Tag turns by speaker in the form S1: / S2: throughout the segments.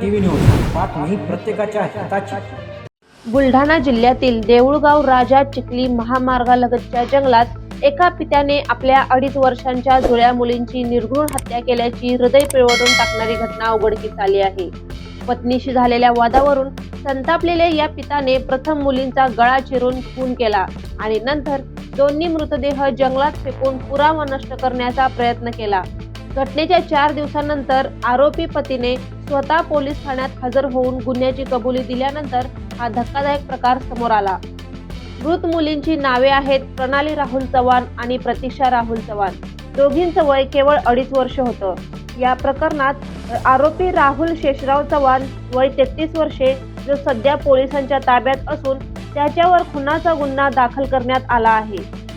S1: TV news बातमी प्रत्येकाच्या हिताची.
S2: बुलढाणा जिल्ह्यातील देऊळगाव राजा चिखली महामार्गालगतच्या जंगलात एका पित्याने आपल्या अडीच वर्षांच्या जुळ्या मुलींची निर्घृण हत्या केल्याची हृदय पिळवटून टाकणारी घटना उघडकीस आली आहे. पत्नीशी झालेल्या वादावरून संतापलेल्या या पिताने प्रथम मुलींचा गळा चिरून खून केला आणि नंतर दोन्ही मृतदेह जंगलात फेकून पुरावा नष्ट करण्याचा प्रयत्न केला. घटनेच्या चार दिवसानंतर आरोपी पतीने स्वतः पोलीस ठाण्यात हजर होऊन गुन्ह्याची कबुली दिल्यानंतर हा धक्कादायक प्रकार समोर आला. मृत मुलींची नावे आहेत प्रणाली राहुल चव्हाण आणि प्रतीक्षा राहुल चव्हाण. दोघींचं वय केवळ अडीच वर्ष होतं. या प्रकरणात आरोपी राहुल शेषराव चव्हाण वय तेहतीस वर्षे जो सध्या पोलिसांच्या ताब्यात असून त्याच्यावर खुनाचा गुन्हा दाखल करण्यात आला आहे.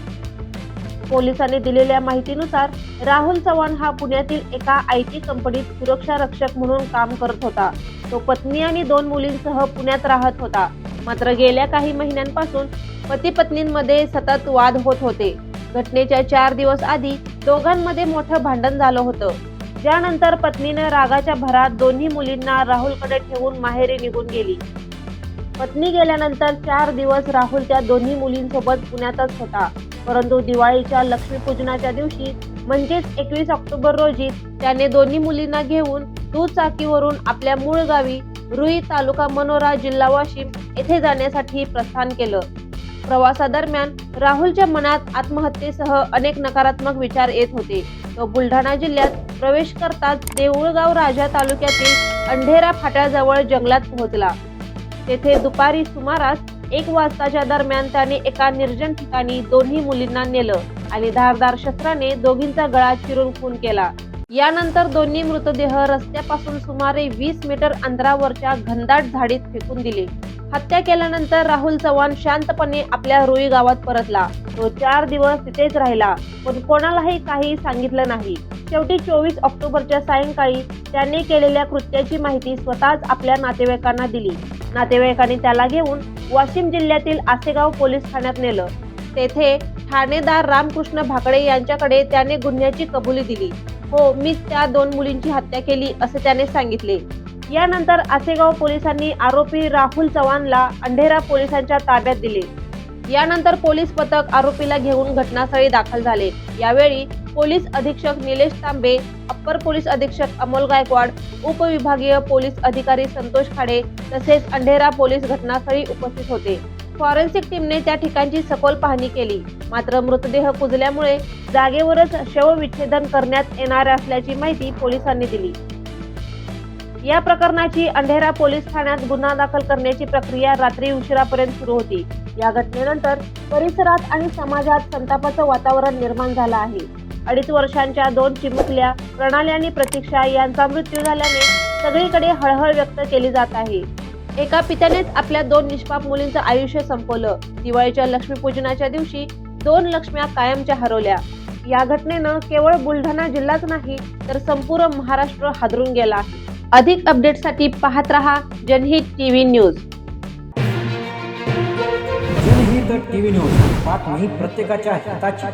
S2: पोलिसांनी दिलेल्या माहितीनुसार राहुल चव्हाण हा पुण्यातील एका आय टी कंपनीत सुरक्षा रक्षक म्हणून काम करत होता. तो पत्नी आणि दोन मुलींसह पुण्यात राहत होता. मात्र गेल्या काही महिन्यांपासून पती पत्नींमध्ये सतत वाद होत होते. घटनेच्या चार दिवस आधी दोघांमध्ये मोठं भांडण झालं होतं. ज्यानंतर पत्नीनं रागाच्या भरात दोन्ही मुलींना राहुलकडे ठेवून माहेरी निघून गेली. पत्नी गेल्यानंतर चार दिवस राहुल त्या दोन्ही मुलींसोबत पुण्यातच होता. परंतु दिवाळीच्या लक्ष्मीपूजनाच्या दिवशी म्हणजेच एकवीस ऑक्टोबर रोजी त्याने दोन्ही मुलींना घेऊन दुचाकीवरून आपल्या मूळ गावी रुई तालुका मनोरा जिल्हा वाशिम येथे जाण्यासाठी प्रस्थान केलं. प्रवासादरम्यान राहुलच्या मनात आत्महत्येसह अनेक नकारात्मक विचार येत होते. तो बुलढाणा जिल्ह्यात प्रवेश करताच देऊळगाव राजा तालुक्यातील अंढेरा फाट्याजवळ जंगलात पोहोचला. तेथे दुपारी सुमारास एक वाजताच्या दरम्यान त्याने एका निर्जन ठिकाणी दोन्ही मुलींना नेलं आणि धारदार शस्त्राने दोघींचा गळा चिरून खून केला. यानंतर दोन्ही मृतदेह रस्त्यापासून सुमारे वीस मीटर अंतरावरच्या घनदाट झाडीत फेकून दिले. हत्या केल्यानंतर राहुल चव्हाण शांतपणे आपल्या रुई गावात परतला. तो चार दिवस तिथेच राहिला पण कोणालाही काही सांगितलं नाही. शेवटी चोवीस ऑक्टोबरच्या सायंकाळी त्याने केलेल्या कृत्याची माहिती स्वतःच आपल्या नातेवाईकांना दिली. नातेवाईकांनी त्याला घेऊन वाशिम जिल्ह्यातील आसेगाव पोलीस ठाण्यात नेलं. तेथे ठाणेदार रामकृष्ण भाकडे यांच्याकडे त्याने गुन्ह्याची कबुली दिली. हो मीच त्या दोन मुलींची हत्या केली असे त्याने सांगितले. यानंतर आसेगाव पोलिसांनी आरोपी राहुल चव्हाणला अंढेरा पोलिसांच्या ताब्यात दिले. यानंतर पोलीस पथक आरोपीला घेऊन घटनास्थळी दाखल झाले. यावेळी पोलीस अधीक्षक निलेश तांबे अप्पर पोलीस अधीक्षक अमोल गायकवाड उपविभागीय पोलीस अधिकारी संतोष खाडे तसेच अंढेरा पोलीस घटनास्थळी उपस्थित होते. फॉरेन्सिक टीमने त्या ठिकाणची सखोल पाहणी केली. मात्र मृतदेह कुजल्यामुळे जागेवरच शवविच्छेदन करण्यात येणार असल्याची माहिती पोलिसांनी दिली. या प्रकरणाची अंधेरा पोलीस ठाण्यात गुन्हा दाखल करण्याची प्रक्रिया रात्री उशिरापर्यंत सुरू होती. या घटनेनंतर परिसरात आणि समाजात संतापाचं वातावरण निर्माण झालं आहे. अडीच वर्षांच्या दोन चिमुकल्या प्रणाली आणि प्रतीक्षा यांचा मृत्यू झाल्याने सगळीकडे हळहळ व्यक्त केली जात आहे. एका पित्यानेच आपल्या दोन निष्पाप मुलींचं आयुष्य संपवलं. दिवाळीच्या लक्ष्मीपूजनाच्या दिवशी दोन लक्ष्म्या कायमच्या हरवल्या. या घटनेनं केवळ बुलढाणा जिल्हाच नाही तर संपूर्ण महाराष्ट्र हादरून गेला. अधिक अपडेटसाठी पाहत रहा Janhit TV news.
S1: Janhit TV news बातमी प्रत्येकाच्या हिताची.